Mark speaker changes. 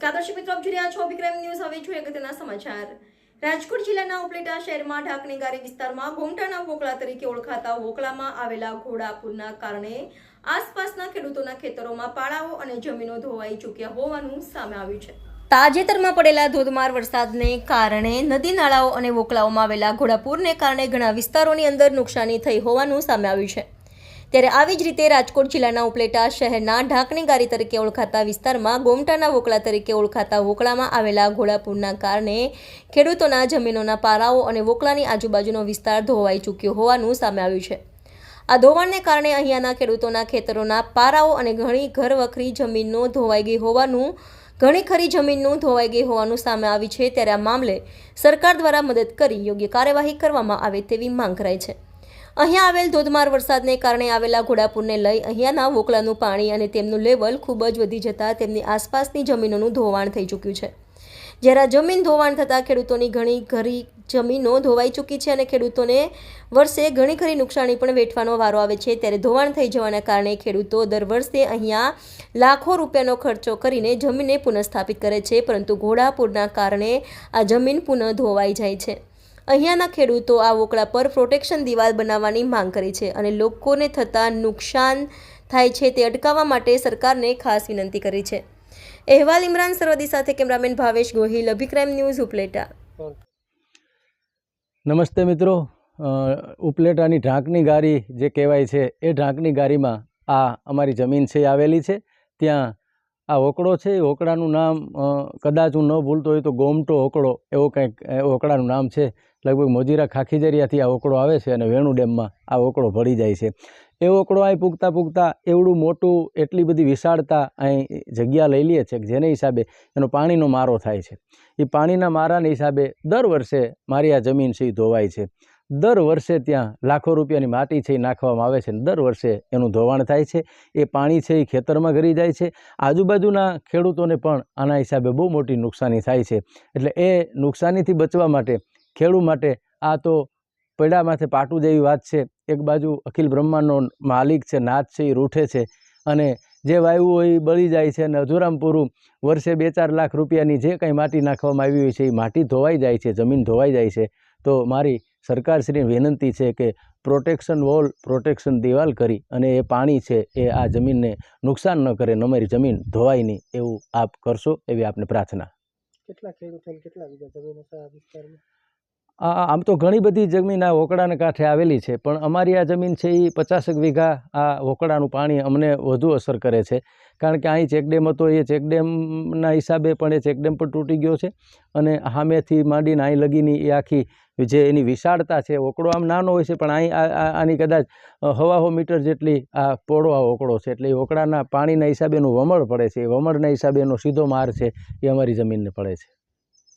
Speaker 1: નમસ્કાર, દર્શક મિત્રો, આપ જોઈ રહ્યા છો વિક્રમ ન્યૂઝ. હવે જોઈએ અગત્યના સમાચાર. રાજકોટ જિલ્લાના ઉપલેટા શહેરમાં ઢાકણી ગારી વિસ્તારમાં ઘોંટાના વોકળા તરીકે ઓળખાતા વોકળામાં આવેલા ઘોડાપુરના કારણે આસપાસના ખેડૂતોના ખેતરોમાં પાળાઓ અને જમીનો ધોવાઈ ચૂક્યા હોવાનું સામે આવ્યું છે. તાજેતરમાં પડેલા ધોધમાર વરસાદને કારણે નદી નાળાઓ અને વોકળાઓમાં આવેલા ઘોડાપુરને કારણે ઘણા વિસ્તારોની અંદર નુકસાની થઈ હોવાનું સામે આવ્યું છે. ત્યારે આવી જ રીતે રાજકોટ જિલ્લાના ઉપલેટા શહેરના ઢાંકણીગારી તરીકે ઓળખાતા વિસ્તારમાં ગોમટાના વોકળા તરીકે ઓળખાતા વોકળામાં આવેલા ઘોડાપુરના કારણે ખેડૂતોના જમીનોના પારાઓ અને વોકળાની આજુબાજુનો વિસ્તાર ધોવાઈ ચૂક્યો હોવાનું સામે આવ્યું છે. આ ધોવાણને કારણે અહીંયાના ખેડૂતોના ખેતરોના પારાઓ અને ઘણી ઘર વખરી જમીનનો ધોવાઈ ગઈ હોવાનું, ઘણી ખરી જમીનનું ધોવાઈ ગઈ હોવાનું સામે આવી છે ત્યારે આ મામલે સરકાર દ્વારા મદદ કરી યોગ્ય કાર્યવાહી કરવામાં આવે તેવી માંગ કરાઈ છે. અહીંયા આવેલ ધોધમાર વરસાદને કારણે આવેલા ઘોડાપુરને લઈ અહીંયાના વોકલાનું પાણી અને તેમનું લેવલ ખૂબ જ વધી જતાં તેમની આસપાસની જમીનોનું ધોવાણ થઈ ચૂક્યું છે. જ્યારે જમીન ધોવાણ થતાં ખેડૂતોની ઘણી ઘરી જમીનો ધોવાઈ ચૂકી છે અને ખેડૂતોને વર્ષે ઘણી ખરી નુકસાની પણ વેઠવાનો વારો આવે છે, ત્યારે ધોવાણ થઈ જવાના કારણે ખેડૂતો દર વર્ષે અહીંયા લાખો રૂપિયાનો ખર્ચો કરીને જમીનને પુનઃસ્થાપિત કરે છે, પરંતુ ઘોડાપૂરના કારણે આ જમીન પુનઃ ધોવાઈ જાય છે. અહીંયાના ખેડૂતો આ વોકળા પર પ્રોટેક્શન દિવાલ બનાવવાની માંગ કરી છે અને લોકોને થતાં નુકસાન થાય છે તે અટકાવવા માટે સરકારને ખાસ વિનંતી કરી છે. અહેવાલ ઇમરાન સરવદી સાથે કેમેરામેન ભાવેશ ગોહિલ, અભિક્રાઇમ ન્યૂઝ, ઉપલેટા.
Speaker 2: નમસ્તે મિત્રો. ઉપલેટાની ઢાંકની ગારી જે કહેવાય છે એ ઢાંકની ગારીમાં આ અમારી જમીન છે આવેલી છે. ત્યાં આ ઓકળો છે, એ ઓકળાનું નામ કદાચ હું ન ભૂલતો હોય તો ગોમટો ઓકળો એવો કંઈક ઓકળાનું નામ છે. લગભગ મોજીરા ખાખીજરિયાથી આ ઓકળો આવે છે અને વેણુ ડેમમાં આ ઓકળો ભળી જાય છે. એ ઓકળો અહીં પૂગતા પૂગતા એવડું મોટું, એટલી બધી વિશાળતા અહીં જગ્યા લઈ લે છે જેને હિસાબે એનો પાણીનો મારો થાય છે. એ પાણીના મારાને હિસાબે દર વર્ષે મારી આ જમીન છે એ ધોવાય છે. દર વર્ષે ત્યાં લાખો રૂપિયાની માટી છે એ નાખવામાં આવે છે દર વર્ષે એનું ધોવાણ થાય છે. એ પાણી છે એ ખેતરમાં ઘરી જાય છે. આજુબાજુના ખેડૂતોને પણ આના હિસાબે બહુ મોટી નુકસાની થાય છે. એટલે એ નુકસાનીથી બચવા માટે ખેડૂત માટે આ તો પૈડા માથે પાટું જેવી વાત છે. એક બાજુ અખિલ બ્રહ્માંડનો માલિક છે, નાથ છે, એ રૂઠે છે અને જે વાયુ હોય એ બળી જાય છે અને અધુરામ પૂરું વર્ષે બે ચાર લાખ રૂપિયાની જે કંઈ માટી નાખવામાં આવી હોય છે એ માટી ધોવાઈ જાય છે, જમીન ધોવાઈ જાય છે. તો મારી સરકારશ્રીની વિનંતી છે કે પ્રોટેક્શન વોલ, પ્રોટેક્શન દિવાલ કરી અને એ પાણી છે એ આ જમીનને નુકસાન ન કરે અને અમારી જમીન ધોવાય નહીં એવું આપ કરશો એવી આપને પ્રાર્થના.
Speaker 3: કેટલા ખેડૂતો કેટલા વીઘા જમીન હતા વિસ્તારમાં?
Speaker 2: આમ તો ઘણી બધી જમીન આ વોકડાને કાંઠે આવેલી છે, પણ અમારી આ જમીન છે એ પચાસેક વીઘા આ વોકડાનું પાણી અમને વધુ અસર કરે છે. કારણ કે અહીં ચેકડેમ હતો, એ ચેકડેમના હિસાબે પણ એ ચેકડેમ પણ તૂટી ગયો છે અને સામેથી માંડીને અહીં લગીની એ આખી જે એની વિશાળતા છે ઓકડો આમ નાનો હોય છે, પણ અહીં આની કદાચ હવાહો મીટર જેટલી આ પોળો આ ઓકડો છે, એટલે એ ઓકડાના પાણીના હિસાબે એનું વમળ પડે છે, એ વમળના હિસાબે એનો સીધો માર છે, એ અમારી જમીનને પડે છે.